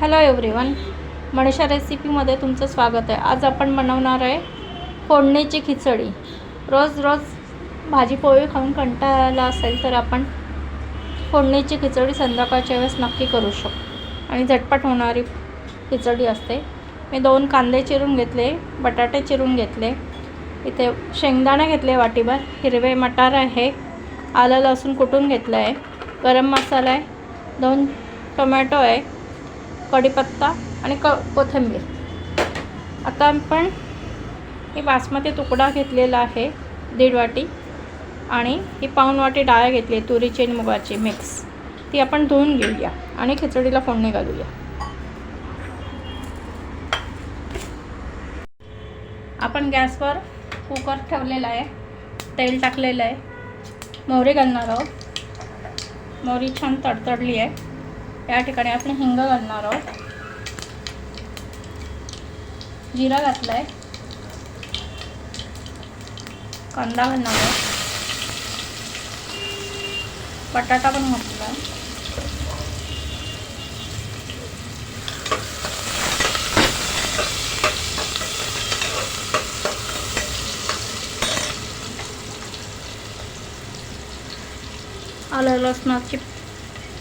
Hello everyone Manisha रेसिपीमध्ये तुमचं स्वागत आहे. आज आपण बनवणार आहे फोडणीची खिचडी. रोज रोज भाजी पोळी खाऊन कंटाळा असेल तर आपण फोडणीची खिचडी संध्याकाळच्या वेळेस नक्की करू शकतो. आणि झटपट होणारी खिचडी असते. मी दोन कांदे चिरून घेतले बटाटे चिरून घेतले इथे शेंगदाणे घेतले वाटीभर हिरवे मटार आहे आलं लसूण कुटून घेतलं आहे गरम मसाला आहे दोन टोमॅटो आहे कढीपत्ता आणि क कोथिंबीर. आता आपण हे बासमती तुकडा घेतलेला आहे दीड वाटी. आणि ही पाऊन वाटी डाळ घेतली आहे तुरीची आणि मुगाची मिक्स. ती आपण धुवून घेऊया आणि खिचडीला फोडणी घालूया. आपण गॅसवर कुकर ठेवलेला आहे तेल टाकलेलं आहे. मोहरी घालणार आहोत. मोहरी छान तडतडली आहे. या ठिकाणी आपण हिंग घालणार आहोत. जिरा घातला आहे कांदा घालणार आहोत. बटाटा पण घातला आहे आलं लसणाची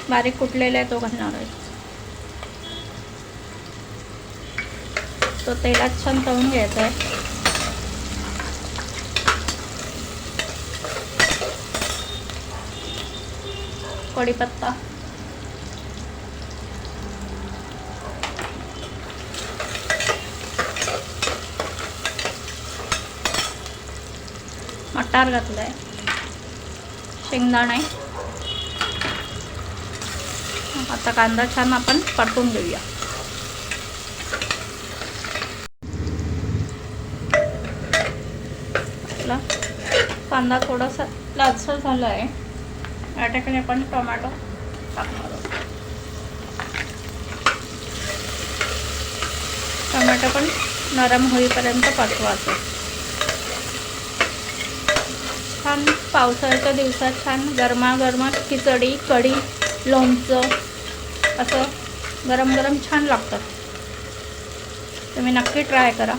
बारीक कुटलेला आहे तो घालणार आहे तो तेलात छान तळून घ्यायचा आहे. कढीपत्ता. मटार घातलाय. आहे आता कांदा छान आपण परतून घेऊया. आपला कांदा थोडासा लालसर झाला आहे या ठिकाणी आपण टोमॅटो टाकणार आहोत. टोमॅटो पण नरम होईपर्यंत परतवायचं छान पावसाळ्याच्या दिवसात छान गरमागरम खिचडी कढी लोणचं असं गरम गरम छान लागतं. तुम्ही नक्की ट्राय करा.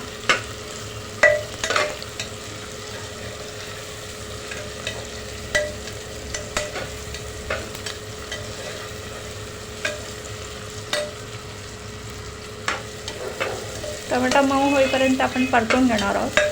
टोमॅटो मऊ होईपर्यंत आपण परतून घेणार आहोत.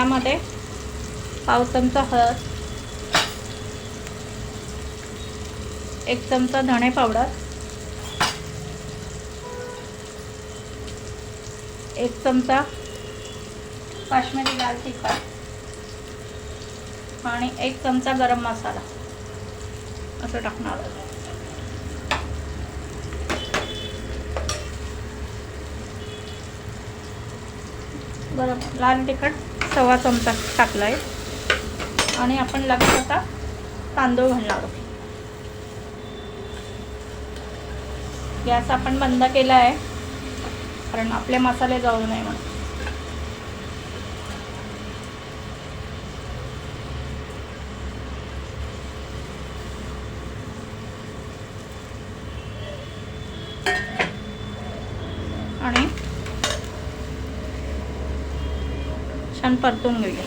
आता यामध्ये पाव चमचा हळद एक चमचा धणे पावडर एक चमचा काश्मीरी लाल तिखट आणि एक चमचा गरम मसाला असं टाकणार गरम लाल तिखट सव्वा चमचा टाकला आहे आणि आपण लगेच आता तांदूळ घालणार आहोत. गॅस आपण बंद केला आहे कारण आपले मसाले जाऊ नये म्हणून. आणि छान परतून घेऊया.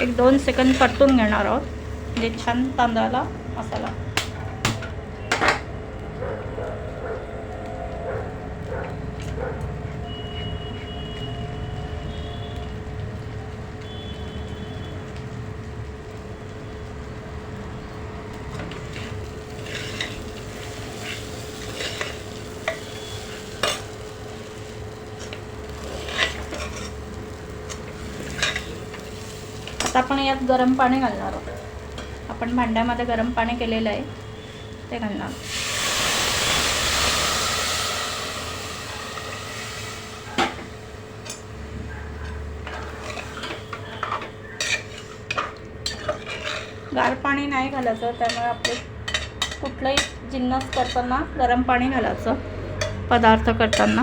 एक दोन सेकंद परतून घेणार आहोत. म्हणजे छान तांदळाला मसाला. आता आपण यात गरम पाणी घालणार आहोत. आपण भांड्यामध्ये गरम पाणी केलेलं आहे ते घालणार आहोत. गार पाणी नाही घालायचं त्यामुळे आपले कुठलंही जिन्नस करताना गरम पाणी घालायचं पदार्थ करताना.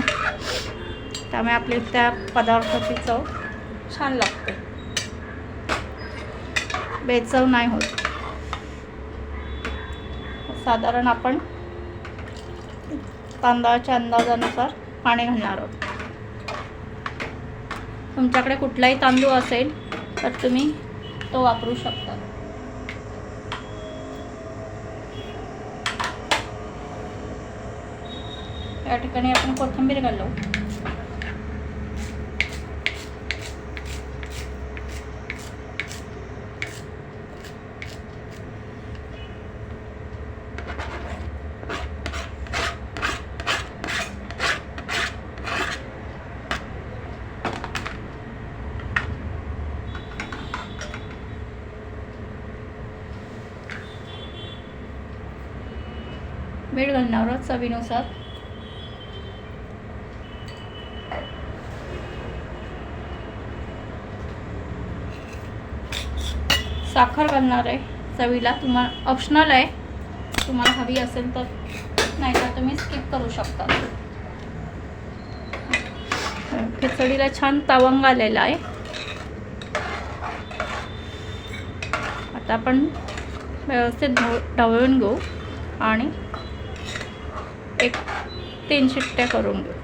त्यामुळे आपली त्या पदार्थाची चव छान लागते. बेचव नाही होत. साधारण आपण तांदळाच्या अंदाजानुसार पाणी घालणार आहोत. तुमच्याकडे कुठलाही तांदूळ असेल तर तुम्ही तो वापरू शकता. या ठिकाणी आपण कोथिंबीर घालू. मीठ घालणार आहोत चवीनुसार. साखर घालणार आहे चवीला. तुम्हाला ऑप्शनल आहे. तुम्हाला हवी असेल तर. नाही तर तुम्ही स्किप करू शकता. खिचडीला छान तवंग आलेला आहे. आता आपण व्यवस्थित ढवळून घेऊ. आणि एक तीन शिट्ट्या करून घेऊ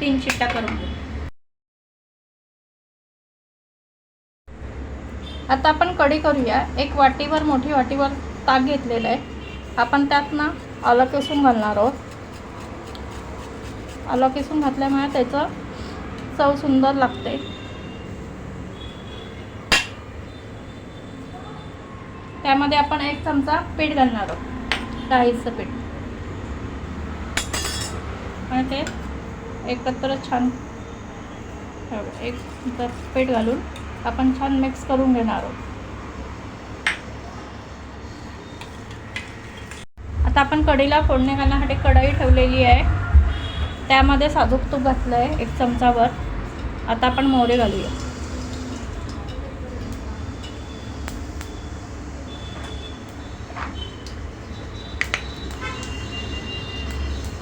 तीन शिट्ट्या करून घेऊ आता आपण कढी करूया. एक वाटीवर मोठी वाटीवर ताक घेतलेलं आहे. आपण त्यात ना आलं किसून घालणार आहोत. आलं किसून घातल्यामुळे त्याचं चव सुंदर लागते. त्यामध्ये आपण एक चमचा पीठ घालणार आहोत. डाळीचं पीठ. आणि ते एकत्र छान एक पीठ घालून आपण छान मिक्स करून घेणार आहोत. आता आपण कढीला फोडणी घालण्यासाठी कढई ठेवलेली आहे. त्यामध्ये साजूक तूप घातलं आहे एक चमचावर. आता आपण मोहरे घालूया.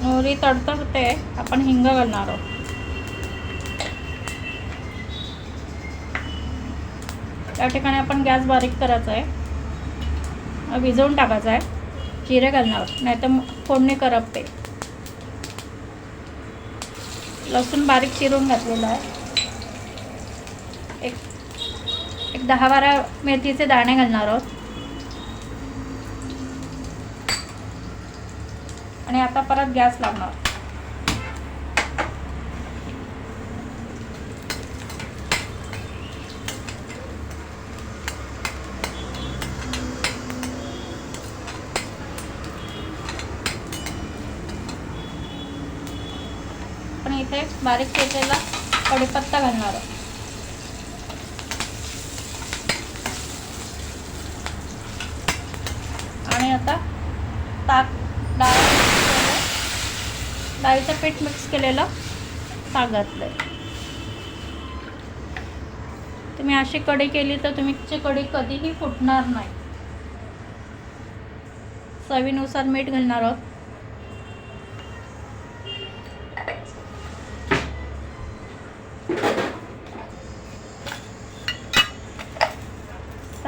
मोहरी तडतडते आपण हिंग घालणार आहोत. त्या ठिकाणी आपण गॅस बारीक करायचा आहे भिजवून टाकायचा आहे जिरे घालणार. नाही तर फोडणी करपते लसूण बारीक चिरून घातलेलं आहे. एक एक दहा बारा मेथीचे दाणे घालणार आहोत. आणि आता परत गॅस लावणार पण इथे बारीक केलेला कढीपत्ता घालणार आहोत आणि आता ताक डाळ डाळीचं पीठ मिक्स केलेलं ताक घातलं आहे. तुम्ही अशी कढी केली तर तुमची कढी कधीही फुटणार नाही. चवीनुसार मीठ घालणार आहोत.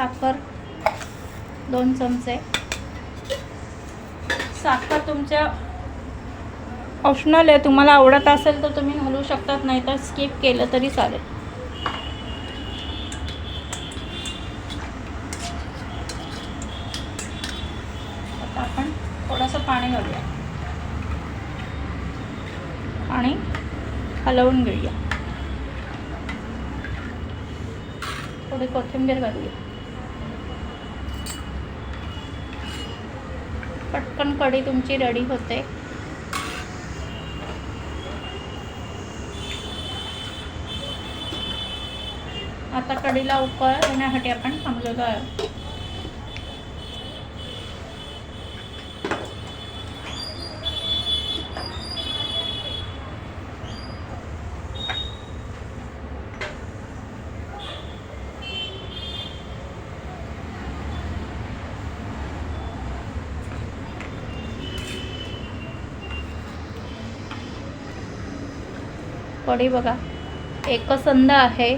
साखर दोन चमचे. साखर तुमच्या ऑप्शनल आहे. तुम्हाला आवडत असेल तर तुम्ही घालू शकतात नाही तर स्किप केलं तरी चालेल. आता आपण थोडंसं पाणी घालूया. पाणी हलवून घेऊया. थोडी कोथिंबीर घालूया. पटकन कढी तुमची रेडी होते. आता कढीला उकळ येण्यासाठी आपण थांबलेलो आहे कढी बघा. एकसंध आहे.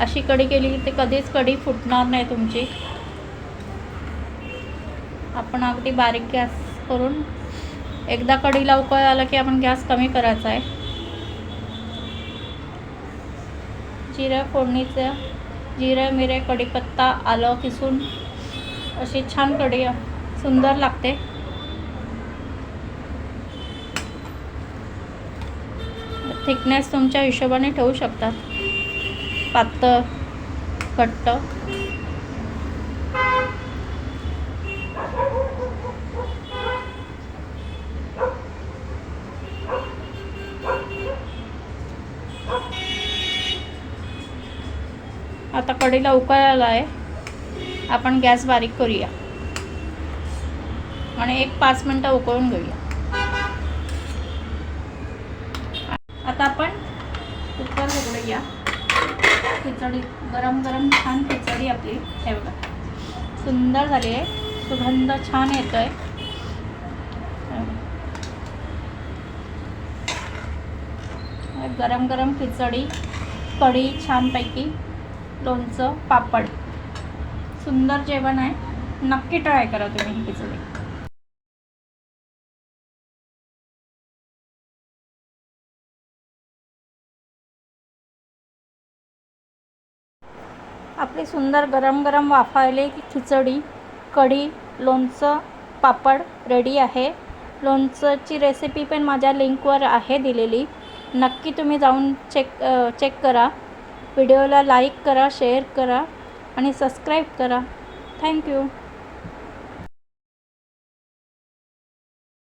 अशी कढी केली ते कधीच कढी फुटणार नाही तुमची. आपण अगदी बारीक गॅस करून एकदा कढीला उकळ आला की आपण गॅस कमी करायचा आहे. जिरं फोडणीचं जिरं मिरे कढीपत्ता आलं किसून अशी छान कढी सुंदर लागते. थिकनेस तुमच्या हिशोबाने ठेवू शकतात. पातळ घट्ट. आता कढीला उकळायला आहे आपण गॅस बारीक करूया. आणि एक पाच मिनटं उकळून घेऊया आता आपण कुकर उघडूया खिचडी गरम गरम छान खिचडी आपली. हे बघा. सुंदर झाली आहे. सुगंध छान येतो आहे गरम गरम खिचडी कढी छानपैकी लोणचं पापड. सुंदर जेवण आहे. नक्की ट्राय करा तुम्ही ही खिचडी. आपली सुंदर गरम गरम वाफायले खिचडी कढी लोणचं पापड रेडी आहे. लोणचंची रेसिपी पण माझ्या लिंकवर आहे दिलेली. नक्की तुम्ही जाऊन चेक चेक करा. व्हिडिओला लाईक करा शेअर करा आणि सबस्क्राईब करा. थँक्यू